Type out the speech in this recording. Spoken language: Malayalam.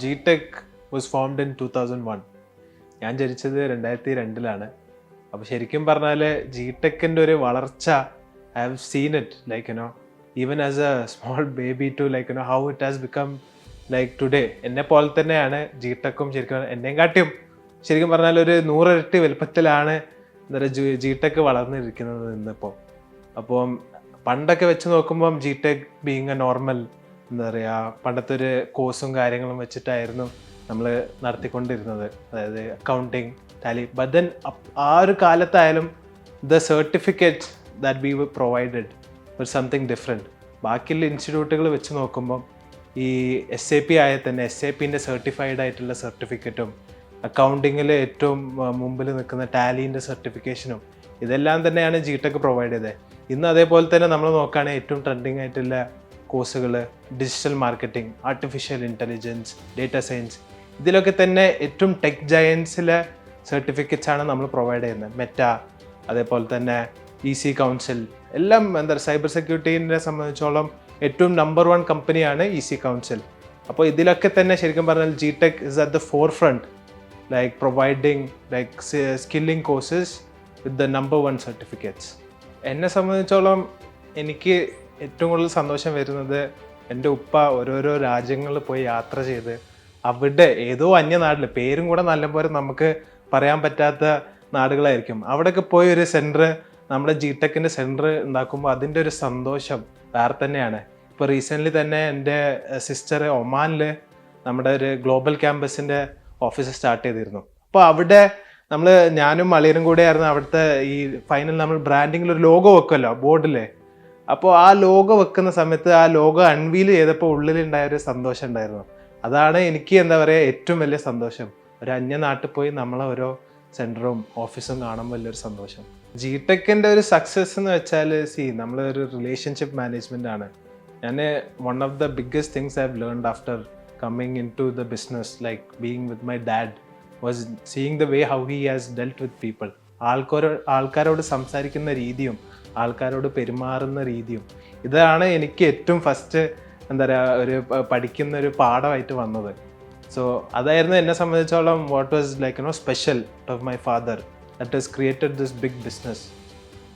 G Tec was formed in two thousand one ഞാൻ ജനിച്ചത് രണ്ടായിരത്തി രണ്ടിലാണ് അപ്പോൾ ശരിക്കും പറഞ്ഞാൽ ജി ടെക്കിന്റെ ഒരു വളർച്ച I have seen it like you know even as a small baby to like you know how it has become like today എന്നെ പോലെ തന്നെയാണ് ജി ടെക്കും ശരിക്കും എന്നെയും കാട്ടിയും. ശരിക്കും പറഞ്ഞാൽ ഒരു നൂറിരട്ടി വലുപ്പത്തിലാണ് എന്താ പറയുക ജി ടെക് വളർന്നിരിക്കുന്നത് ഇന്നിപ്പോൾ അപ്പം പണ്ടൊക്കെ വെച്ച് നോക്കുമ്പം G Tec being a normal എന്താ പറയുക പണ്ടത്തെ ഒരു കോഴ്സും കാര്യങ്ങളും വെച്ചിട്ടായിരുന്നു നമ്മൾ നടത്തിക്കൊണ്ടിരുന്നത്. അതായത് അക്കൗണ്ടിങ് ടാലി ബദൻ ദെൻ ആ ഒരു കാലത്തായാലും the certificate that be provided ഒരു സംതിങ് ഡിഫറെന്റ് ബാക്കിയുള്ള ഇൻസ്റ്റിറ്റ്യൂട്ടുകൾ വെച്ച് നോക്കുമ്പം ഈ എസ് എ പി ആയ തന്നെ എസ് എ പിന്റെ സർട്ടിഫൈഡ് ആയിട്ടുള്ള സർട്ടിഫിക്കറ്റും അക്കൗണ്ടിങ്ങിൽ ഏറ്റവും മുമ്പിൽ നിൽക്കുന്ന ടാലീന്റെ സർട്ടിഫിക്കേഷനും ഇതെല്ലാം തന്നെയാണ് ജി ടെക് പ്രൊവൈഡ് ചെയ്തത്. ഇന്ന് അതേപോലെ തന്നെ നമ്മൾ നോക്കുകയാണെങ്കിൽ ഏറ്റവും ട്രെൻഡിങ് ആയിട്ടുള്ള കോഴ്സുകൾ digital marketing artificial intelligence data science ഇതിലൊക്കെ തന്നെ ഏറ്റവും ടെക് ജയൻസിലെ സർട്ടിഫിക്കറ്റ്സ് ആണ് നമ്മൾ പ്രൊവൈഡ് ചെയ്യുന്നത്. മെറ്റ അതേപോലെ തന്നെ ഇ സി കൗൺസിൽ എല്ലാം എന്താ സൈബർ സെക്യൂരിറ്റീനെ സംബന്ധിച്ചോളം ഏറ്റവും നമ്പർ വൺ കമ്പനിയാണ് ഇ സി കൗൺസിൽ അപ്പോൾ ഇതിലൊക്കെ തന്നെ ശരിക്കും പറഞ്ഞാൽ G Tec is at the forefront like providing like skilling courses with the number one certificates എന്നെ സംബന്ധിച്ചോളം എനിക്ക് ഏറ്റവും കൂടുതൽ സന്തോഷം വരുന്നത് എന്റെ ഉപ്പ ഓരോരോ രാജ്യങ്ങളിൽ പോയി യാത്ര ചെയ്ത് അവിടെ ഏതോ അന്യനാട്ടിൽ പേരും കൂടെ നല്ലപോലെ നമുക്ക് പറയാൻ പറ്റാത്ത നാടുകളായിരിക്കും. അവിടെയൊക്കെ പോയി ഒരു സെന്റർ നമ്മുടെ ജി ടെക്കിന്റെ സെന്റർ ഉണ്ടാക്കുമ്പോൾ അതിന്റെ ഒരു സന്തോഷം വേറെ തന്നെയാണ്. ഇപ്പോൾ റീസെന്റ്ലി തന്നെ എന്റെ സിസ്റ്റർ ഒമാനിൽ നമ്മുടെ ഒരു ഗ്ലോബൽ ക്യാമ്പസിന്റെ ഓഫീസ് സ്റ്റാർട്ട് ചെയ്തിരുന്നു. അപ്പോൾ അവിടെ നമ്മൾ ഞാനും മളിയനും കൂടെ ആയിരുന്നു അവിടുത്തെ ഈ ഫൈനൽ നമ്മൾ ബ്രാൻഡിങ്ങിൽ ഒരു ലോഗോ വെക്കുമല്ലോ ബോർഡിൽ അപ്പോൾ ആ ലോഗോ വെക്കുന്ന സമയത്ത് ആ ലോഗോ അൺവീൽ ചെയ്തപ്പോൾ ഉള്ളിലുണ്ടായ ഒരു സന്തോഷം ഉണ്ടായിരുന്നു. അതാണ് എനിക്ക് എന്താ പറയുക ഏറ്റവും വലിയ സന്തോഷം. ഒരു അന്യ നാട്ടിൽ പോയി നമ്മളെ ഓരോ സെന്ററും ഓഫീസും കാണുമ്പോൾ വലിയൊരു സന്തോഷം. ജി ടെക്കിന്റെ ഒരു സക്സസ് എന്ന് വെച്ചാൽ സി നമ്മൾ ഒരു റിലേഷൻഷിപ്പ് മാനേജ്മെന്റ് ആണ്. ഞാൻ one of the biggest things I have learned after coming into the business like being with my dad was seeing the way how he has dealt with people ആൾക്കാരോ ആൾക്കാരോട് സംസാരിക്കുന്ന രീതിയും ആൾക്കാരോട് പെരുമാറുന്ന രീതിയും ഇതാണ് എനിക്ക് ഏറ്റവും ഫസ്റ്റ് എന്താ പറയുക ഒരു പഠിക്കുന്ന ഒരു പാഠമായിട്ട് വന്നത്. സോ അതായിരുന്നു എന്നെ സംബന്ധിച്ചോളം what was like you know special of my father that has created this big business